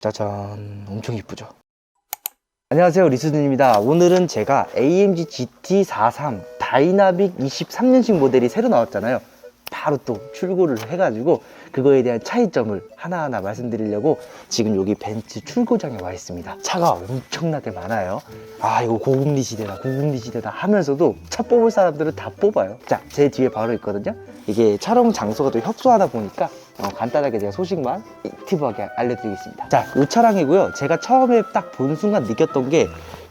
짜잔. 엄청 이쁘죠? 안녕하세요. 리스준입니다. 오늘은 제가 AMG GT43 다이나믹 23년식 모델이 새로 나왔잖아요 바로 또 출고를 해가지고 그거에 대한 차이점을 하나하나 말씀드리려고 지금 여기 벤츠 출고장에 와 있습니다 차가 엄청나게 많아요 아 이거 고금리 시대다 고금리 시대다 하면서도 차 뽑을 사람들은 다 뽑아요 자 제 뒤에 바로 있거든요 이게 촬영 장소가 또 협소하다 보니까 어, 간단하게 제가 소식만 액티브하게 알려드리겠습니다. 자, 이 차량이고요. 제가 처음에 딱 본 순간 느꼈던 게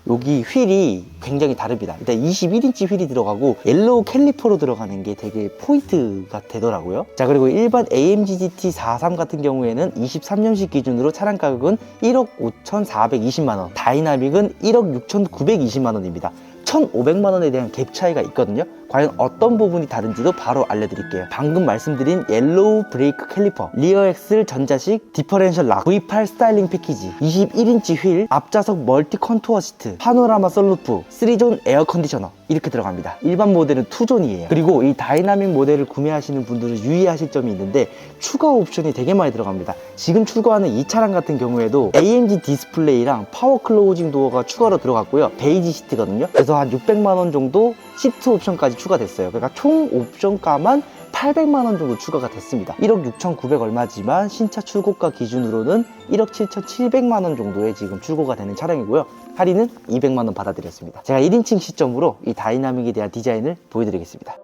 여기 휠이 굉장히 다릅니다. 일단 21인치 휠이 들어가고 옐로우 캘리퍼로 들어가는 게 되게 포인트가 되더라고요. 자, 그리고 일반 AMG GT 43 같은 경우에는 23년식 기준으로 차량 가격은 1억 5,420만 원, 다이나믹은 1억 6,920만 원입니다. 1,500만 원에 대한 갭 차이가 있거든요. 과연 어떤 부분이 다른지도 바로 알려드릴게요. 방금 말씀드린 옐로우 브레이크 캘리퍼, 리어 엑셀 전자식 디퍼렌셜 락, V8 스타일링 패키지, 21인치 휠, 앞좌석 멀티 컨투어 시트, 파노라마 썬루프, 3존 에어 컨디셔너 이렇게 들어갑니다. 일반 모델은 2존이에요. 그리고 이 다이나믹 모델을 구매하시는 분들은 유의하실 점이 있는데 추가 옵션이 되게 많이 들어갑니다. 지금 출고하는 이 차량 같은 경우에도 AMG 디스플레이랑 파워 클로징 도어가 추가로 들어갔고요. 베이지 시트거든요. 그래서 한 600만 원 정도 시트 옵션까지 추가됐어요. 그러니까 총 옵션가만 800만 원 정도 추가가 됐습니다. 1억 6,900 얼마지만 신차 출고가 기준으로는 1억 7,700만 원 정도에 지금 출고가 되는 차량이고요. 할인은 200만 원 받아드렸습니다. 제가 1인칭 시점으로 이 다이나믹에 대한 디자인을 보여드리겠습니다.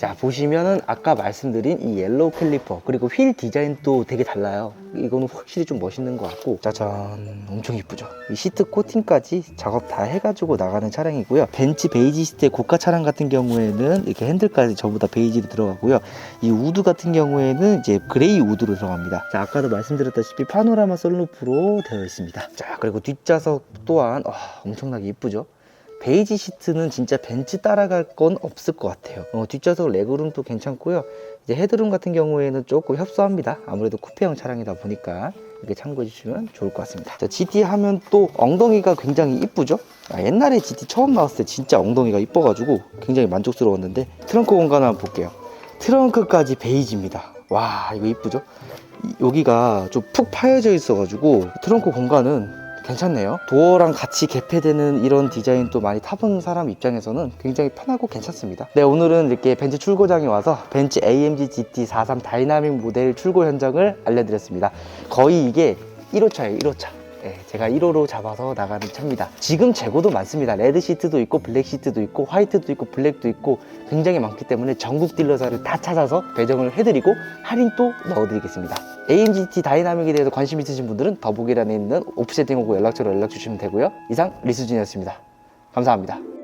자 보시면은 아까 말씀드린 이 옐로우 캘리퍼 그리고 휠 디자인도 되게 달라요. 이거는 확실히 좀 멋있는 것 같고. 짜잔 엄청 이쁘죠? 이 시트 코팅까지 작업 다 해가지고 나가는 차량이고요. 벤츠 베이지 시트의 고가 차량 같은 경우에는 이렇게 핸들까지 전부 다 베이지로 들어가고요. 이 우드 같은 경우에는 이제 그레이 우드로 들어갑니다. 자 아까도 말씀드렸다시피 파노라마 썬루프로 되어 있습니다. 자 그리고 뒷좌석 또한 와, 엄청나게 이쁘죠 베이지 시트는 진짜 벤츠 따라갈 건 없을 것 같아요. 어, 뒷좌석 레그룸도 괜찮고요. 이제 헤드룸 같은 경우에는 조금 협소합니다. 아무래도 쿠페형 차량이다 보니까 이렇게 참고해 주시면 좋을 것 같습니다. 자, GT 하면 또 엉덩이가 굉장히 이쁘죠? 아, 옛날에 GT 처음 나왔을 때 진짜 엉덩이가 이뻐가지고 굉장히 만족스러웠는데 트렁크 공간 한번 볼게요. 트렁크까지 베이지입니다. 와 이거 이쁘죠? 이- 여기가 좀 푹 파여져 있어가지고 트렁크 공간은 괜찮네요. 도어랑 같이 개폐되는 이런 디자인도 많이 타본 사람 입장에서는 굉장히 편하고 괜찮습니다. 네, 오늘은 이렇게 벤츠 출고장에 와서 벤츠 AMG GT43 다이나믹 모델 출고 현장을 알려드렸습니다. 거의 이게 1호차예요, 1호차. 네, 제가 1호로 잡아서 나가는 차입니다. 지금 재고도 많습니다. 레드 시트도 있고, 블랙 시트도 있고, 화이트도 있고, 블랙도 있고, 굉장히 많기 때문에 전국 딜러사를 다 찾아서 배정을 해드리고, 할인도 넣어드리겠습니다. AMGT 다이나믹에 대해서 관심 있으신 분들은 더보기란에 있는 오프 세팅하고 연락처로 연락 주시면 되고요. 이상 리스준이었습니다. 감사합니다.